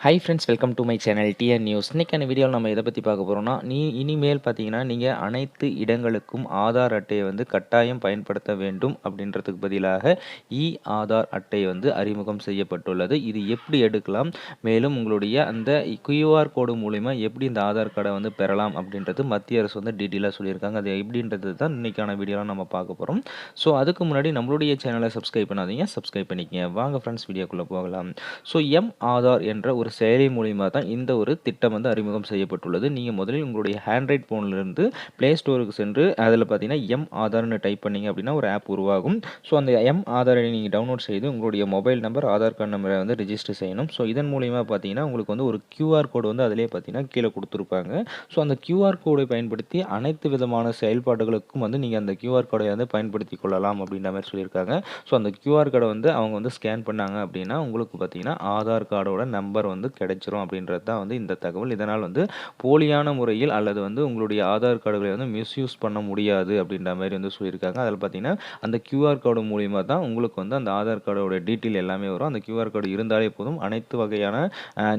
Hi friends welcome to my channel TN news இன்றைக்கான வீடியோவில் நம்ம இதை பற்றி பார்க்க போகிறோம்னா நீ இனிமேல் பார்த்தீங்கன்னா நீங்கள் அனைத்து இடங்களுக்கும் ஆதார் அட்டையை வந்து கட்டாயம் பயன்படுத்த வேண்டும் அப்படின்றதுக்கு பதிலாக இ ஆதார் அட்டை வந்து அறிமுகம் செய்யப்பட்டுள்ளது. இது எப்படி எடுக்கலாம்? மேலும் உங்களுடைய அந்த கியூஆர் கோடு மூலிமா எப்படி இந்த ஆதார் கார்டை வந்து பெறலாம் அப்படின்றது மத்திய அரசு வந்து டீட்டெயிலாக சொல்லியிருக்காங்க. அது எப்படின்றது தான் இன்றைக்கான வீடியோவில் நம்ம பார்க்க போகிறோம் ஸோ அதுக்கு முன்னாடி நம்மளுடைய சேனலை சப்ஸ்கிரைப் பண்ணாதீங்க. சப்ஸ்கிரைப் பண்ணிக்கங்க. வாங்க ஃப்ரெண்ட்ஸ் வீடியோக்குள்ளே போகலாம். ஸோ எம் ஆதார் என்ற ஒரு செயலி மூலிமா தான் இந்த ஒரு திட்டம் வந்து அறிமுகம் செய்யப்பட்டுள்ளது. நீங்கள் முதலில் உங்களுடைய ஹேண்ட்ரைட் ஃபோன்லேருந்து ப்ளே ஸ்டோருக்கு சென்று அதில் பார்த்தீங்கன்னா எம் ஆதார்னு டைப் பண்ணிங்க அப்படின்னா ஒரு ஆப் உருவாகும். ஸோ அந்த எம் ஆதாரை நீங்கள் டவுன்லோட் செய்து உங்களுடைய மொபைல் நம்பர் ஆதார் கார்டு நம்பரை வந்து ரிஜிஸ்டர் செய்யணும். ஸோ இதன் மூலிமா பார்த்தீங்கன்னா உங்களுக்கு வந்து ஒரு கியூஆர் கோடு வந்து அதிலே பார்த்தீங்கன்னா கீழே கொடுத்துருப்பாங்க. ஸோ அந்த கியூஆர் கோடை பயன்படுத்தி அனைத்து விதமான செயல்பாடுகளுக்கும் வந்து நீங்கள் அந்த கியூஆர் கோடை வந்து பயன்படுத்தி கொள்ளலாம் அப்படின்ற மாதிரி சொல்லியிருக்காங்க. ஸோ அந்த கியூஆர் கோடை வந்து அவங்க வந்து ஸ்கேன் பண்ணாங்க அப்படின்னா உங்களுக்கு பார்த்தீங்கன்னா ஆதார் கார்டோட நம்பர் வந்து கிடைச்சிரும் அப்படின்றது தான் வந்து இந்த தகவல். இதனால் வந்து போலியான முறையில் அல்லது வந்து உங்களுடைய ஆதார் கார்டுகளை வந்து மிஸ்யூஸ் பண்ண முடியாது அப்படின்ற மாதிரி வந்து சொல்லியிருக்காங்க. அதில் பார்த்தீங்கன்னா அந்த கியூஆர் கோடு மூலிமா தான் உங்களுக்கு வந்து அந்த ஆதார் கார்டோட டீட்டெயில் எல்லாமே வரும். அந்த கியூஆர் கோடு இருந்தாலே போதும். அனைத்து வகையான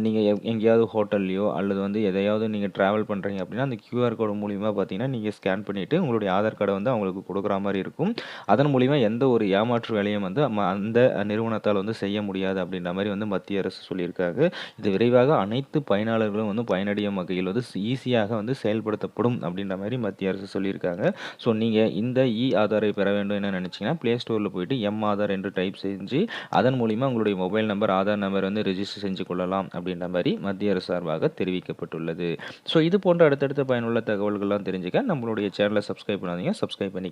நீங்கள் எங்கேயாவது ஹோட்டல்லையோ அல்லது வந்து எதையாவது நீங்கள் ட்ராவல் பண்ணுறீங்க அப்படின்னா அந்த கியூஆர் கோடு மூலிமா பார்த்தீங்கன்னா நீங்கள் ஸ்கேன் பண்ணிவிட்டு உங்களுடைய ஆதார் கார்டை வந்து அவங்களுக்கு கொடுக்குற மாதிரி இருக்கும். அதன் மூலிமா எந்த ஒரு ஏமாற்று வேலையும் வந்து அந்த நிறுவனத்தால் வந்து செய்ய முடியாது அப்படின்ற மாதிரி வந்து மத்திய அரசு சொல்லியிருக்காங்க. இது விரைவாக அனைத்து பயனாளர்களும் வந்து பயனடையும் வகையில் வந்து ஈஸியாக வந்து செயல்படுத்தப்படும் அப்படின்ற மாதிரி மத்திய அரசு சொல்லியிருக்காங்க. ஸோ நீங்கள் இந்த இ ஆதாரை பெற வேண்டும் என்ன நினச்சிங்கன்னா ப்ளே ஸ்டோரில் போயிட்டு எம் ஆதார் என்று டைப் செஞ்சு அதன் மூலிமா உங்களுடைய மொபைல் நம்பர் ஆதார் நம்பர் வந்து ரிஜிஸ்டர் செஞ்சு கொள்ளலாம் அப்படின்ற மாதிரி மத்திய அரசு சார்பாக தெரிவிக்கப்பட்டுள்ளது. ஸோ இது போன்ற அடுத்தடுத்த பயனுள்ள தகவல்கள்லாம் தெரிஞ்சுக்க நம்மளுடைய சேனலை சப்ஸ்கிரைப் பண்ணாதீங்க. சப்ஸ்கிரைப் பண்ணி